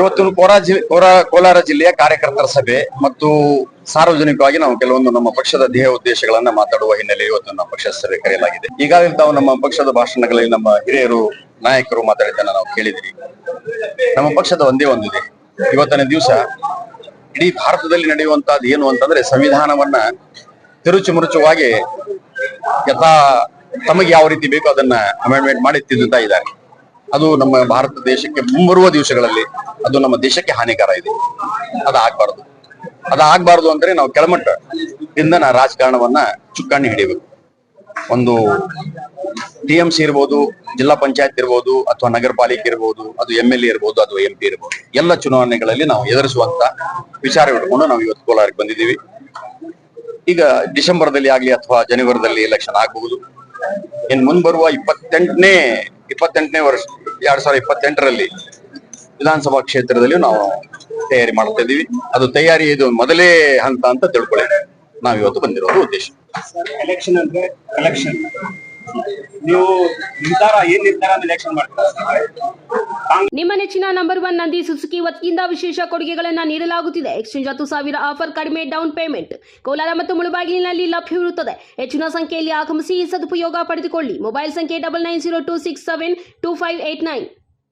ಇವತ್ತು ಕೋರಾ ಕೋರಾ ಕೋಲಾರ ಜಿಲ್ಲೆಯ ಕಾರ್ಯಕರ್ತರ ಸಭೆ ಮತ್ತು ಸಾರ್ವಜನಿಕವಾಗಿ ನಾವು ಕೆಲವೊಂದು ನಮ್ಮ ಪಕ್ಷದ ಧ್ಯೇಯ ಉದ್ದೇಶಗಳನ್ನ ಮಾತಾಡುವ ಹಿನ್ನೆಲೆ ಇವತ್ತು ನಮ್ಮ ಪಕ್ಷದ ಸಭೆ ಕರೆಯಲಾಗಿದೆ. ಈಗಾಗಲೇ ತಾವು ನಮ್ಮ ಪಕ್ಷದ ಭಾಷಣಗಳಲ್ಲಿ ನಮ್ಮ ಹಿರಿಯರು, ನಾಯಕರು ಮಾತಾಡಿದ್ದನ್ನ ನಾವು ಕೇಳಿದಿರಿ. ನಮ್ಮ ಪಕ್ಷದ ಒಂದೇ ಒಂದಿದೆ ಇವತ್ತಿನ ದಿವಸ ಇಡೀ ಭಾರತದಲ್ಲಿ ನಡೆಯುವಂತಹದ್ದು ಏನು ಅಂತಂದ್ರೆ ಸಂವಿಧಾನವನ್ನ ತಿರುಚು ಮುರುಚುವಾಗಿ ಯಥಾ ತಮಗೆ ಯಾವ ರೀತಿ ಬೇಕೋ ಅದನ್ನ ಅಮೆಂಡ್ಮೆಂಟ್ ಮಾಡಿ ತಿದ್ದುತ್ತಾ ಇದ್ದಾರೆ. ಅದು ನಮ್ಮ ಭಾರತ ದೇಶಕ್ಕೆ ಮುಂಬರುವ ದಿವಸಗಳಲ್ಲಿ ಅದು ನಮ್ಮ ದೇಶಕ್ಕೆ ಹಾನಿಕರ ಇದೆ. ಅದು ಆಗ್ಬಾರ್ದು. ಅದು ಆಗ್ಬಾರ್ದು ಅಂದ್ರೆ ನಾವು ಕೆಳಮಟ್ಟದಿಂದ ನಾ ರಾಜಕಾರಣವನ್ನ ಚುಕ್ಕಾಣಿ ಹಿಡಿಬೇಕು. ಒಂದು ಟಿ ಎಂ ಸಿ ಇರ್ಬೋದು, ಜಿಲ್ಲಾ ಪಂಚಾಯತ್ ಇರ್ಬೋದು, ಅಥವಾ ನಗರ ಪಾಲಿಕೆ ಇರ್ಬೋದು, ಅದು ಎಂ ಎಲ್ ಎ ಇರ್ಬೋದು ಅಥವಾ ಎಂ ಪಿ ಇರ್ಬೋದು, ಎಲ್ಲ ಚುನಾವಣೆಗಳಲ್ಲಿ ನಾವು ಎದುರಿಸುವಂತ ವಿಚಾರ ಇಟ್ಕೊಂಡು ನಾವು ಇವತ್ತು ಕೋಲಾರಕ್ಕೆ ಬಂದಿದ್ದೀವಿ. ಈಗ ಡಿಸೆಂಬರ್ದಲ್ಲಿ ಆಗ್ಲಿ ಅಥವಾ ಜನವರಿದಲ್ಲಿ ಎಲೆಕ್ಷನ್ ಆಗಬಹುದು. ಇನ್ ಮುಂಬರುವ ಇಪ್ಪತ್ತೆಂಟನೇ ಇಪ್ಪತ್ತೆಂಟನೇ ವರ್ಷ ಎರಡ್ ಸಾವಿರದ ಇಪ್ಪತ್ತೆಂಟರಲ್ಲಿ ವಿಧಾನಸಭಾ ಕ್ಷೇತ್ರದಲ್ಲಿ ನಾವು ತಯಾರಿ ಮಾಡ್ತಾ ಇದೀವಿ ಅದು ತಯಾರಿ ಇದು ಮೊದಲೇ ಹಂತ ಅಂತ ತಿಳ್ಕೊಳ್ಳಿ. ನಾವ್ ಇವತ್ತು ಬಂದಿರೋದು ಉದ್ದೇಶ. ಎಲೆಕ್ಷನ್ ಅಂದ್ರೆ ಕಲೆಕ್ಷನ್ ನೀವು ನಿರ್ಧಾರ, ಏನ್ ನಿರ್ಧಾರ ಎಲೆಕ್ಷನ್ ನಿಮ್ಮ ನೆಚ್ಚಿನ ನಂಬರ್ ಒನ್ ನಂದಿ ಸುಸುಕಿ ವತಿಯಿಂದ ವಿಶೇಷ ಕೊಡುಗೆಗಳನ್ನು ನೀಡಲಾಗುತ್ತಿದೆ. ಎಕ್ಸ್ಚೇಂಜ್ ಹತ್ತು ಸಾವಿರ ಆಫರ್, ಕಡಿಮೆ ಡೌನ್ ಪೇಮೆಂಟ್ ಕೋಲಾರ ಮತ್ತು ಮುಳುಬಾಗಿಲಿನಲ್ಲಿ ಲಭ್ಯವಿರುತ್ತದೆ ಹೆಚ್ಚಿನ ಸಂಖ್ಯೆಯಲ್ಲಿ ಆಗಮಿಸಿ ಸದುಪಯೋಗ ಪಡೆದುಕೊಳ್ಳಿ. ಮೊಬೈಲ್ ಸಂಖ್ಯೆ double nine zero two six seven two five eight nine